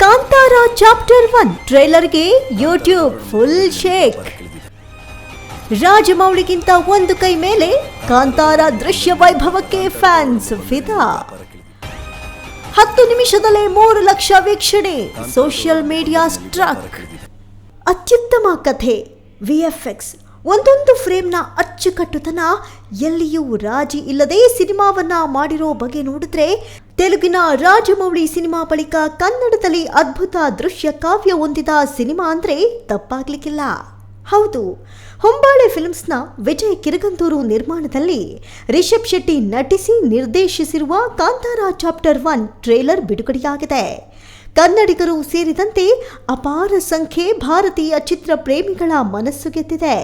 Kantara chapter one ಟ್ರೈಲರ್ಗೆ YouTube full shake. ರಾಜಮೌಳಿಗಿಂತ ಒಂದು ಕೈ ಮೇಲೆ ಕಾಂತಾರ ದೃಶ್ಯ ವೈಭವಕ್ಕೆ ಫ್ಯಾನ್ಸ್ ಫಿದಾ ಹತ್ತು ನಿಮಿಷದಲ್ಲೇ ಮೂರು ಲಕ್ಷ ವೀಕ್ಷಣೆ ಸೋಷಿಯಲ್ ಮೀಡಿಯಾ ಸ್ಟ್ರಕ್ ಅತ್ಯುತ್ತಮ ಕಥೆ ವಿಎಫ್ಎಕ್ಸ್ ಒಂದೊಂದು ಫ್ರೇಮ್ನ ಅಚ್ಚುಕಟ್ಟುತನ, ಎಲ್ಲಿಯೂ ರಾಜಿ ಇಲ್ಲದೆ ಸಿನಿಮಾವನ್ನ ಮಾಡಿರೋ ಬಗೆ ನೋಡಿದ್ರೆ ತೆಲುಗಿನ ರಾಜಮೌಳಿ ಸಿನಿಮಾ ಬಳಿಕ ಕನ್ನಡದಲ್ಲಿ ಅದ್ಭುತ ದೃಶ್ಯ ಕಾವ್ಯ ಹೊಂದಿದ ಸಿನಿಮಾ ಅಂದ್ರೆ ತಪ್ಪಾಗ್ಲಿಕ್ಕಿಲ್ಲ. ಹೌದು, ಹೊಂಬಾಳೆ ಫಿಲ್ಮ್ಸ್ನ ವಿಜಯ್ ಕಿರಗಂದೂರು ನಿರ್ಮಾಣದಲ್ಲಿ ರಿಷಬ್ ಶೆಟ್ಟಿ ನಟಿಸಿ ನಿರ್ದೇಶಿಸಿರುವ ಕಾಂತಾರ ಚಾಪ್ಟರ್ ಒನ್ ಟ್ರೇಲರ್ ಬಿಡುಗಡೆಯಾಗಿದೆ. ಕನ್ನಡಿಗರು ಸೇರಿದಂತೆ ಅಪಾರ ಸಂಖ್ಯೆ ಭಾರತೀಯ ಚಿತ್ರ ಪ್ರೇಮಿಗಳ ಮನಸ್ಸು ಗೆದ್ದಿದೆ.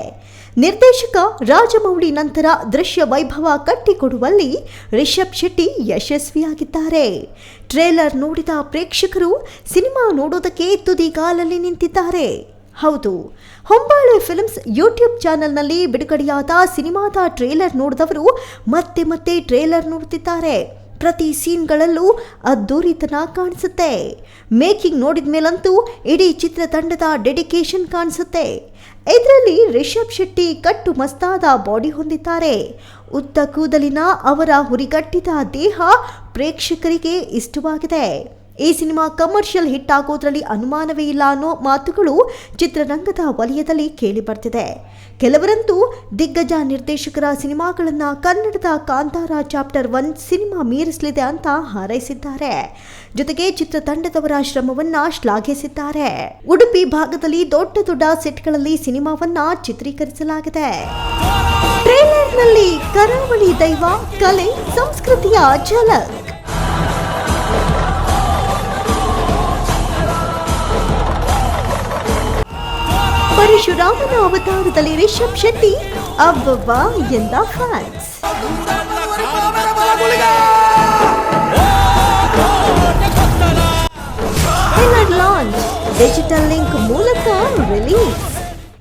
ನಿರ್ದೇಶಕ ರಾಜಮೌಳಿ ನಂತರ ದೃಶ್ಯ ವೈಭವ ಕಟ್ಟಿಕೊಡುವಲ್ಲಿ ರಿಷಬ್ ಶೆಟ್ಟಿ ಯಶಸ್ವಿಯಾಗಿದ್ದಾರೆ. ಟ್ರೇಲರ್ ನೋಡಿದ ಪ್ರೇಕ್ಷಕರು ಸಿನಿಮಾ ನೋಡೋದಕ್ಕೆ ತುದಿಗಾಲಲ್ಲಿ ನಿಂತಿದ್ದಾರೆ. ಹೌದು, ಹೊಂಬಾಳೆ ಫಿಲ್ಮ್ಸ್ ಯೂಟ್ಯೂಬ್ ಚಾನೆಲ್ನಲ್ಲಿ ಬಿಡುಗಡೆಯಾದ ಸಿನಿಮಾದ ಟ್ರೇಲರ್ ನೋಡಿದವರು ಮತ್ತೆ ಮತ್ತೆ ಟ್ರೇಲರ್ ನೋಡುತ್ತಿದ್ದಾರೆ. ಪ್ರತಿ ಸೀನ್ಗಳಲ್ಲೂ ಅದ್ದೂರಿತನ ಕಾಣಿಸುತ್ತೆ. ಮೇಕಿಂಗ್ ನೋಡಿದ ಮೇಲಂತೂ ಇಡೀ ಚಿತ್ರತಂಡದ ಡೆಡಿಕೇಶನ್ ಕಾಣಿಸುತ್ತೆ. ಇದರಲ್ಲಿ ರಿಷಬ್ ಶೆಟ್ಟಿ ಕಟ್ಟು ಮಸ್ತಾದ ಬಾಡಿ ಹೊಂದಿದ್ದಾರೆ. ಉದ್ದ ಕೂದಲಿನ ಅವರ ಹುರಿಗಟ್ಟಿದ ದೇಹ ಪ್ರೇಕ್ಷಕರಿಗೆ ಇಷ್ಟವಾಗಿದೆ. ಈ ಸಿನಿಮಾ ಕಮರ್ಷಿಯಲ್ ಹಿಟ್ ಆಗೋದ್ರಲ್ಲಿ ಅನುಮಾನವೇ ಇಲ್ಲ ಅನ್ನೋ ಮಾತುಗಳು ಚಿತ್ರರಂಗದ ವಲಯದಲ್ಲಿ ಕೇಳಿಬರ್ತಿದೆ ಕೆಲವರಂತೂ ದಿಗ್ಗಜ ನಿರ್ದೇಶಕರ ಸಿನಿಮಾಗಳನ್ನ ಕನ್ನಡದ ಕಾಂತಾರ ಚಾಪ್ಟರ್ ಒನ್ ಸಿನಿಮಾ ಮೀರಿಸಲಿದೆ ಅಂತ ಹಾರೈಸಿದ್ದಾರೆ. ಜೊತೆಗೆ ಚಿತ್ರತಂಡದವರ ಶ್ರಮವನ್ನ ಶ್ಲಾಘಿಸಿದ್ದಾರೆ. ಉಡುಪಿ ಭಾಗದಲ್ಲಿ ದೊಡ್ಡ ದೊಡ್ಡ ಸೆಟ್ಗಳಲ್ಲಿ ಸಿನಿಮಾವನ್ನ ಚಿತ್ರೀಕರಿಸಲಾಗಿದೆ. ಟ್ರೇಲರ್ನಲ್ಲಿ ಕರಾವಳಿ ದೈವ, ಕಲೆ, ಸಂಸ್ಕೃತಿಯ ಝಲಕ್. ಪರಶುರಾಮನ ಅವತಾರದಲ್ಲಿ ರಿಷಬ್ ಶೆಟ್ಟಿ ಅಬ್ಬಬ್ಬಾ ಎಂದ ಫ್ಯಾನ್ಸ್. ಲಾಂಚ್ ಡಿಜಿಟಲ್ ಲಿಂಕ್ ಮೂಲಕ ರಿಲೀಸ್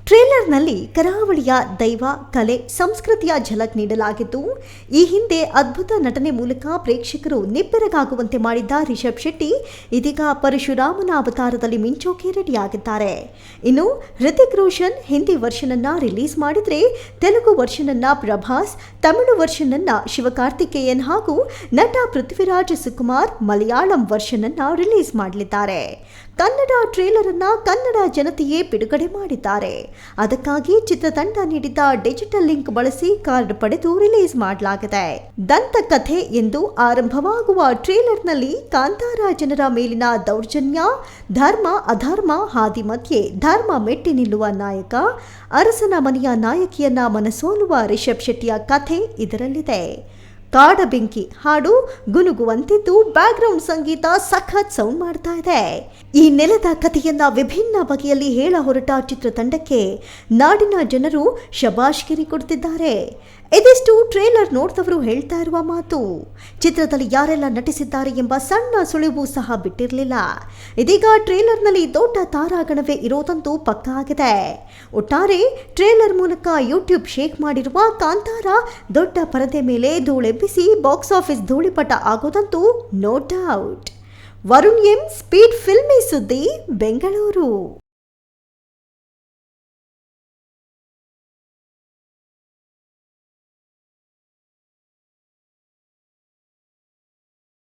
ಟ್ರೇಲರ್ನಲ್ಲಿ ಕರಾವಳಿಯ ದೈವ, ಕಲೆ, ಸಂಸ್ಕೃತಿಯ ಝಲಕ್ ನೀಡಲಾಗಿದ್ದು, ಈ ಹಿಂದೆ ಅದ್ಭುತ ನಟನೆ ಮೂಲಕ ಪ್ರೇಕ್ಷಕರು ನಿಬ್ಬೆರಗಾಗುವಂತೆ ಮಾಡಿದ್ದ ರಿಷಬ್ ಶೆಟ್ಟಿ, ಇದೀಗ ಪರಶುರಾಮನ ಅವತಾರದಲ್ಲಿ ಮಿಂಚೋಕೆ ರೆಡಿಯಾಗಿದ್ದಾರೆ. ಇನ್ನು ಹೃತಿಕ್ ರೋಷನ್ ಹಿಂದಿ ವರ್ಷನ್ ಅನ್ನ ರಿಲೀಸ್ ಮಾಡಿದರೆ, ತೆಲುಗು ವರ್ಷನ್ ಅನ್ನ ಪ್ರಭಾಸ್, ತಮಿಳು ವರ್ಷನ್ ಅನ್ನ ಶಿವಕಾರ್ತಿಕೇಯನ್ ಹಾಗೂ ನಟ ಪೃಥ್ವಿರಾಜ್ ಸುಕುಮಾರ್ ಮಲಯಾಳಂ ವರ್ಷನ್ ಅನ್ನ ರಿಲೀಸ್ ಮಾಡಲಿದ್ದಾರೆ. ಕನ್ನಡ ಟ್ರೇಲರ್ ಅನ್ನ ಕನ್ನಡ ಜನತೆಯೇ ಬಿಡುಗಡೆ ಮಾಡಿದ್ದಾರೆ. ಅದಕ್ಕಾಗಿ ಚಿತ್ರತಂಡ ನೀಡಿದ ಡಿಜಿಟಲ್ ಲಿಂಕ್ ಬಳಸಿ ಕಾರ್ಡ್ ಪಡೆದು ರಿಲೀಸ್ ಮಾಡಲಾಗಿದೆ. ದಂತಕಥೆ ಎಂದು ಆರಂಭವಾಗುವ ಟ್ರೇಲರ್ನಲ್ಲಿ ಕಾಂತಾರ ಜನರ ಮೇಲಿನ ದೌರ್ಜನ್ಯ, ಧರ್ಮ, ಅಧರ್ಮ, ಹಾದಿ ಮಧ್ಯೆ ಧರ್ಮ ಮೆಟ್ಟಿ ನಿಲ್ಲುವ ನಾಯಕ, ಅರಸನ ಮನೆಯ ನಾಯಕಿಯನ್ನ ಮನಸೋಲುವ ರಿಷಬ್ ಶೆಟ್ಟಿಯ ಕಥೆ ಇದರಲ್ಲಿದೆ. ಕಾಡ ಬೆಂಕಿ, ಹಾಡು ಗುನುಗುವಂತಿದ್ದು ಬ್ಯಾಕ್ಗ್ರೌಂಡ್ ಸಂಗೀತ ಸಖತ್ ಸೌಂಡ್ ಮಾಡ್ತಾ ಇದೆ. ಈ ನೆಲದ ಕಥೆಯನ್ನ ವಿಭಿನ್ನ ಬಗೆಯಲ್ಲಿ ಹೇಳ ಹೊರಟ ಚಿತ್ರತಂಡಕ್ಕೆ ನಾಡಿನ ಜನರು ಶಬಾಷ್ಗಿರಿ ಕೊಡ್ತಿದ್ದಾರೆ. ಇದಿಷ್ಟು ಟ್ರೇಲರ್ ನೋಡಿದವರು ಹೇಳ್ತಾ ಇರುವ ಮಾತು, ಚಿತ್ರದಲ್ಲಿ ಯಾರೆಲ್ಲ ನಟಿಸಿದ್ದಾರೆ ಎಂಬ ಸಣ್ಣ ಸುಳಿವು ಸಹ ಬಿಟ್ಟಿರಲಿಲ್ಲ. ಇದೀಗ ಟ್ರೇಲರ್ನಲ್ಲಿ ದೊಡ್ಡ ತಾರಾಗಣವೇ ಇರೋದಂತೂ ಪಕ್ಕ ಆಗಿದೆ. ಒಟ್ಟಾರೆ ಟ್ರೇಲರ್ ಮೂಲಕ ಯೂಟ್ಯೂಬ್ ಶೇಕ್ ಮಾಡಿರುವ ಕಾಂತಾರ ದೊಡ್ಡ ಪರದೆ ಮೇಲೆ ಧೂಳೆಬ್ಬಿಸಿ ಬಾಕ್ಸ್ ಆಫೀಸ್ ಧೂಳಿಪಟ ಆಗೋದಂತೂ no doubt Varun M speed filmy ಸುದ್ದಿ ಬೆಂಗಳೂರು